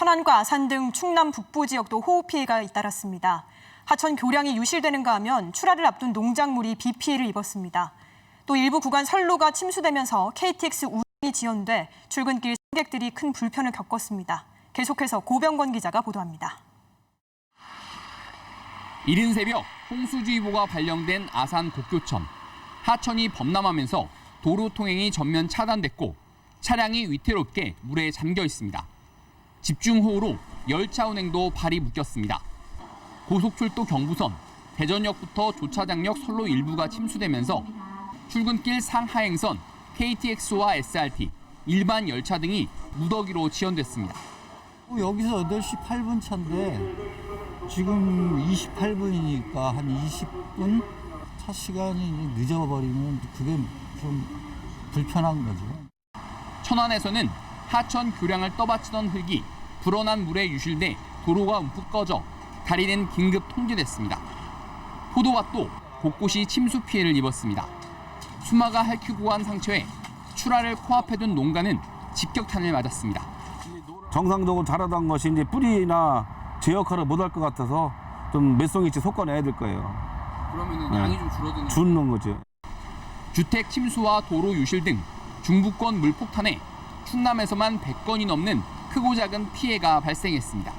천안과 아산 등 충남 북부 지역도 호우 피해가 잇따랐습니다. 하천 교량이 유실되는가 하면 출하를 앞둔 농작물이 비 피해를 입었습니다. 또 일부 구간 선로가 침수되면서 KTX 운행이 지연돼 출근길 승객들이 큰 불편을 겪었습니다. 계속해서 고병건 기자가 보도합니다. 이른 새벽 홍수주의보가 발령된 아산 곡교천. 하천이 범람하면서 도로 통행이 전면 차단됐고 차량이 위태롭게 물에 잠겨 있습니다. 집중호우로 열차 운행도 발이 묶였습니다. 고속철도 경부선, 대전역부터 조차장역 선로 일부가 침수되면서 출근길 상하행선, KTX와 SRT, 일반 열차 등이 무더기로 지연됐습니다. 여기서 8시 8분 차인데 지금 28분이니까 한 20분 차 시간이 늦어버리면 그게 좀 불편한 거죠. 천안에서는 하천 교량을 떠받치던 흙이 불어난 물에 유실돼 도로가 움푹 꺼져 다리는 긴급 통제됐습니다. 포도밭도 곳곳이 침수 피해를 입었습니다. 수마가 핥히고 한 상처에 출하를 코앞에 둔 농가는 직격탄을 맞았습니다. 정상적으로 자라던 것이 이제 뿌리나 제 역할을 못할 것 같아서 좀 몇송 있지 솎아내야 될 거예요. 그러면 네. 양이 좀 줄어드는 거지. 주택 침수와 도로 유실 등 중부권 물폭탄에 충남에서만 100건이 넘는 크고 작은 피해가 발생했습니다.